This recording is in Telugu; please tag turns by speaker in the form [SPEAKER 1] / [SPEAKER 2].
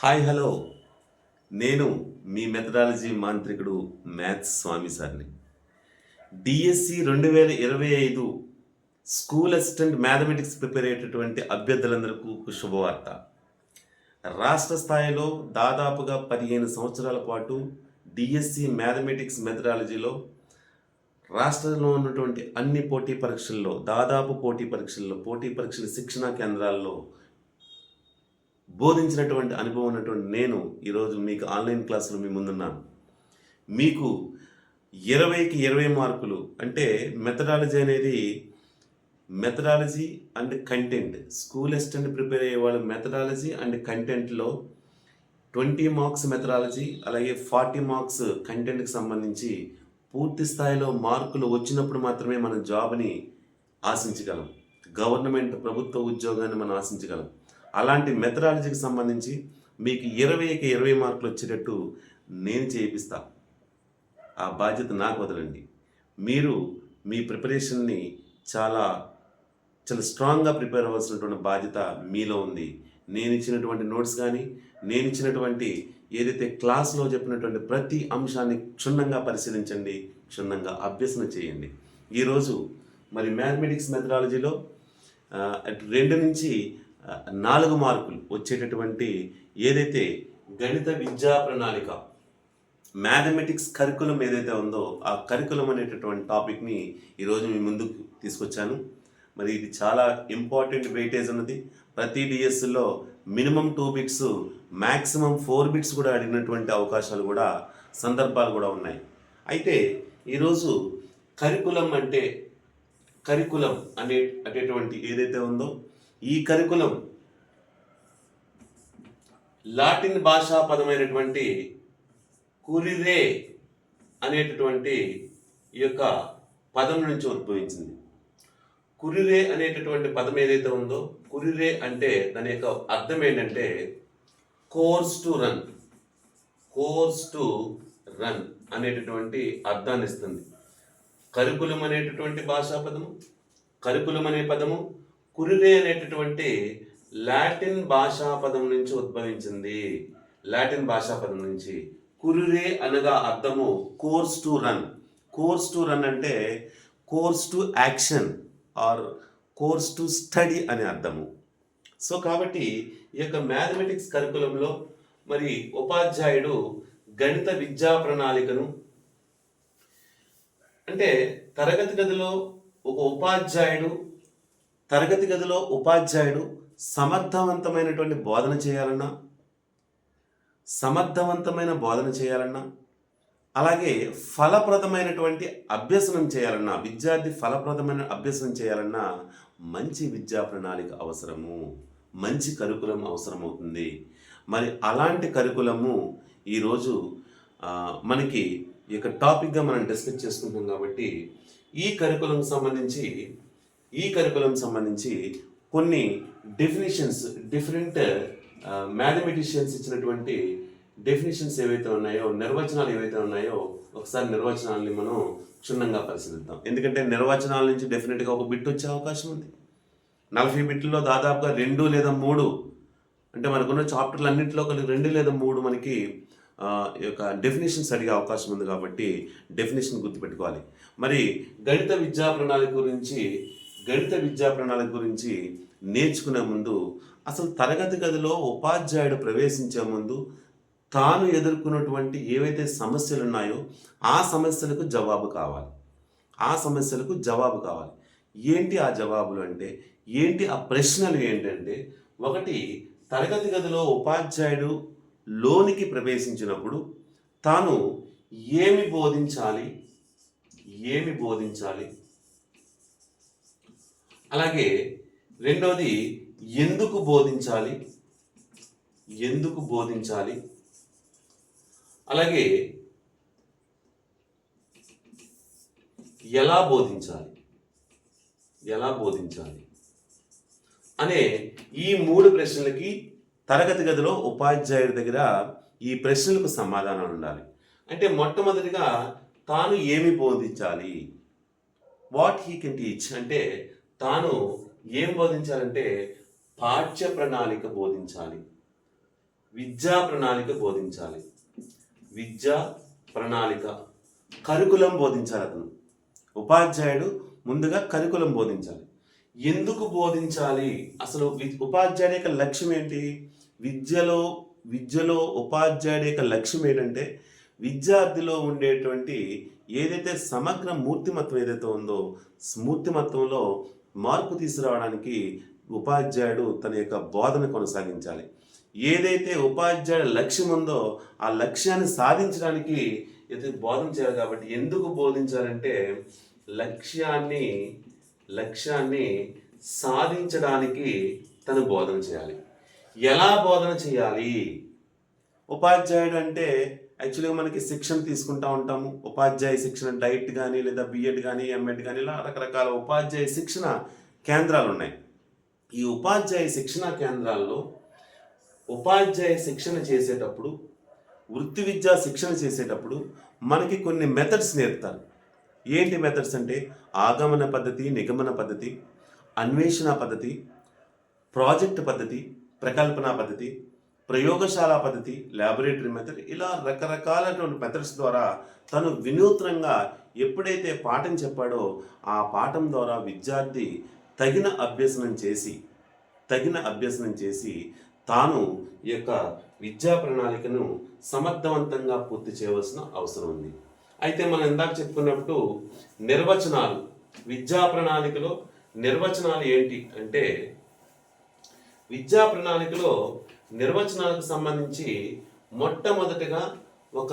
[SPEAKER 1] Hi hello. నేను మీ మెథడాలజీ మాంత్రికుడు మ్యాథ్స్ స్వామి సార్ని. డిఎస్సి రెండు వేల ఇరవై ఐదు స్కూల్ అసిస్టెంట్ మ్యాథమెటిక్స్ ప్రిపేర్ అయ్యేటటువంటి అభ్యర్థులందరికీ శుభవార్త. రాష్ట్ర స్థాయిలో దాదాపుగా పదిహేను సంవత్సరాల పాటు డిఎస్సి మ్యాథమెటిక్స్ మెథడాలజీలో రాష్ట్రంలో ఉన్నటువంటి అన్ని పోటీ పరీక్షల్లో దాదాపు పోటీ పరీక్షల్లో పోటీ పరీక్షల శిక్షణా కేంద్రాల్లో బోధించినటువంటి అనుభవం ఉన్నటువంటి నేను ఈరోజు మీకు ఆన్లైన్ క్లాసులు మీ ముందున్నాను. మీకు ఇరవైకి ఇరవై మార్కులు అంటే మెథడాలజీ అనేది methodology and content. School assistant prepare అయ్యే వాళ్ళ మెథడాలజీ అండ్ కంటెంట్లో ట్వంటీ మార్క్స్ మెథడాలజీ అలాగే ఫార్టీ మార్క్స్ కంటెంట్కి సంబంధించి పూర్తి స్థాయిలో మార్కులు వచ్చినప్పుడు మాత్రమే మనం జాబ్ని ఆశించగలం. గవర్నమెంట్ ప్రభుత్వ ఉద్యోగాన్ని మనం ఆశించగలం. అలాంటి మెథడాలజీకి సంబంధించి మీకు ఇరవైకి ఇరవై మార్కులు వచ్చేటట్టు నేను చేయిస్తా ఆ బాధ్యత నాకు వదలండి. మీరు మీ ప్రిపరేషన్ని చాలా చాలా స్ట్రాంగ్గా ప్రిపేర్ అవ్వాల్సినటువంటి బాధ్యత మీలో ఉంది. నేను ఇచ్చినటువంటి నోట్స్ కానీ నేను ఇచ్చినటువంటి ఏదైతే క్లాస్లో చెప్పినటువంటి ప్రతి అంశాన్ని క్షుణ్ణంగా పరిశీలించండి క్షుణ్ణంగా అభ్యసన చేయండి. ఈరోజు మరి మ్యాథమెటిక్స్ మెథడాలజీలో రెండు నుంచి నాలుగు మార్కులు వచ్చేటటువంటి ఏదైతే గణిత విద్యా ప్రణాళిక మ్యాథమెటిక్స్ కరికులం ఏదైతే ఉందో ఆ కరికులం అనేటటువంటి టాపిక్ని ఈరోజు మీ ముందుకు తీసుకొచ్చాను. మరి ఇది చాలా ఇంపార్టెంట్ వెయిటేజ్ ఉన్నది. ప్రతి డిఎస్లో minimum two bits maximum four bits కూడా అడిగినటువంటి అవకాశాలు కూడా సందర్భాలు కూడా ఉన్నాయి. అయితే ఈరోజు కరికులం అంటే కరికులం అనే అనేటువంటి ఏదైతే ఉందో ఈ కరికులం లాటిన్ భాషా పదమైనటువంటి కురిరే అనేటటువంటి ఈ యొక్క పదం నుంచి ఉద్భవించింది. కురిరే అనేటటువంటి పదం ఏదైతే ఉందో కురిరే అంటే దాని యొక్క అర్థం ఏంటంటే course to run course to run అనేటటువంటి అర్థాన్ని ఇస్తుంది. కరికులం అనేటటువంటి భాషా పదము కరికులం అనే పదము కురిరే అనేటటువంటి లాటిన్ భాషా పదం నుంచి ఉద్భవించింది. లాటిన్ భాషా పదం నుంచి కురిరే అనగా అర్థము course to run. Course to run అంటే course to action or course to study అనే అర్థము. సో కాబట్టి ఈ యొక్క మ్యాథమెటిక్స్ కరికులంలో మరి ఉపాధ్యాయుడు గణిత విద్యా ప్రణాళికను అంటే తరగతి గదిలో ఒక ఉపాధ్యాయుడు తరగతి గదిలో ఉపాధ్యాయుడు సమర్థవంతమైనటువంటి బోధన చేయాలన్నా సమర్థవంతమైన బోధన చేయాలన్నా అలాగే ఫలప్రదమైనటువంటి అభ్యసనం చేయాలన్నా విద్యార్థి ఫలప్రదమైన అభ్యసనం చేయాలన్నా మంచి విద్యా ప్రణాళిక అవసరము మంచి కరికులం అవసరమవుతుంది. మరి అలాంటి కరికులము ఈరోజు మనకి ఈ యొక్క టాపిక్గా మనం డిస్కస్ చేసుకుంటాం కాబట్టి ఈ కరికులం సంబంధించి ఈ కరికులం సంబంధించి కొన్ని డెఫినేషన్స్ డిఫరెంట్ మ్యాథమెటిషియన్స్ ఇచ్చినటువంటి డెఫినేషన్స్ ఏవైతే ఉన్నాయో నిర్వచనాలు ఏవైతే ఉన్నాయో ఒకసారి నిర్వచనాలని మనం క్షుణ్ణంగా పరిశీలిద్దాం. ఎందుకంటే నిర్వచనాల నుంచి డెఫినెట్గా ఒక బిట్ వచ్చే అవకాశం ఉంది. నలభై బిట్లలో దాదాపుగా రెండు లేదా మూడు అంటే మనకున్న చాప్టర్లు అన్నింటిలో ఒక రెండు లేదా మూడు మనకి ఈ యొక్క డెఫినేషన్స్ అడిగే అవకాశం ఉంది కాబట్టి డెఫినేషన్ గుర్తుపెట్టుకోవాలి. మరి గణిత విద్యా ప్రణాళిక గురించి గణిత విద్యా ప్రణాళిక గురించి నేర్చుకునే ముందు అసలు తరగతి గదిలో ఉపాధ్యాయుడు ప్రవేశించే ముందు తాను ఎదుర్కొన్నటువంటి ఏవైతే సమస్యలు ఉన్నాయో ఆ సమస్యలకు జవాబు కావాలి. ఆ సమస్యలకు జవాబు కావాలి. ఏంటి ఆ జవాబులు అంటే ఏంటి ఆ ప్రశ్నలు ఏంటంటే ఒకటి తరగతి గదిలో ఉపాధ్యాయుడు లోనికి ప్రవేశించినప్పుడు తాను ఏమి బోధించాలి? ఏమి బోధించాలి? అలాగే రెండవది ఎందుకు బోధించాలి? ఎందుకు బోధించాలి? అలాగే ఎలా బోధించాలి? ఎలా బోధించాలి? అనే ఈ మూడు ప్రశ్నలకి తరగతి గదిలో ఉపాధ్యాయుడి దగ్గర ఈ ప్రశ్నలకు సమాధానాలు ఉండాలి. అంటే మొట్టమొదటిగా తాను ఏమి బోధించాలి? వాట్ హీ కెన్ టీచ్ అంటే తాను ఏం బోధించాలంటే పాఠ్య ప్రణాళిక బోధించాలి. విద్యా ప్రణాళిక బోధించాలి. విద్యా ప్రణాళిక. కరికులం బోధించాలి అతను. ఉపాధ్యాయుడు ముందుగా కరికులం బోధించాలి. ఎందుకు బోధించాలి? అసలు ఉపాధ్యాయుడి యొక్క లక్ష్యం ఏంటి? విద్యలో విద్యలో ఉపాధ్యాయుడి యొక్క లక్ష్యం ఏంటంటే విద్యార్థిలో ఉండేటువంటి ఏదైతే సమగ్ర మూర్తిమత్వం ఏదైతే ఉందో మూర్తిమత్వంలో మార్పు తీసుకురావడానికి ఉపాధ్యాయుడు తన యొక్క బోధన కొనసాగించాలి. ఏదైతే ఉపాధ్యాయుడు లక్ష్యం ఉందో ఆ లక్ష్యాన్ని సాధించడానికి ఇది బోధన చేయాలి కాబట్టి ఎందుకు బోధించాలంటే లక్ష్యాన్ని లక్ష్యాన్ని సాధించడానికి తను బోధన చేయాలి. ఎలా బోధన చేయాలి? ఉపాధ్యాయుడు అంటే యాక్చువల్గా మనకి శిక్షణ తీసుకుంటా ఉంటాము. ఉపాధ్యాయ శిక్షణ డైట్ కానీ లేదా బిఎడ్ కానీ ఎంఎడ్ కానీ ఇలా రకరకాల ఉపాధ్యాయ శిక్షణ కేంద్రాలు ఉన్నాయి ఈ ఉపాధ్యాయ శిక్షణ కేంద్రాల్లో ఉపాధ్యాయ శిక్షణ చేసేటప్పుడు వృత్తి విద్యా శిక్షణ చేసేటప్పుడు మనకి కొన్ని మెథడ్స్ నేర్పుతారు. ఏంటి మెథడ్స్ అంటే ఆగమన పద్ధతి నిగమన పద్ధతి అన్వేషణ పద్ధతి ప్రాజెక్ట్ పద్ధతి ప్రకల్పన పద్ధతి ప్రయోగశాల పద్ధతి ల్యాబొరేటరీ మెథడ్ ఇలా రకరకాలైనటువంటి మెథడ్స్ ద్వారా తను వినూత్నంగా ఎప్పుడైతే పాఠం చెప్పాడో ఆ పాఠం ద్వారా విద్యార్థి తగిన అభ్యసనం చేసి తగిన అభ్యసనం చేసి తాను ఈ యొక్క విద్యా ప్రణాళికను సమర్థవంతంగా పూర్తి చేయవలసిన అవసరం ఉంది. అయితే మనం ఇందాక చెప్పుకున్నప్పుడు నిర్వచనాలు విద్యా ప్రణాళికలో నిర్వచనాలు ఏంటి అంటే విద్యా ప్రణాళికలో నిర్వచనాలకు సంబంధించి మొట్టమొదటిగా ఒక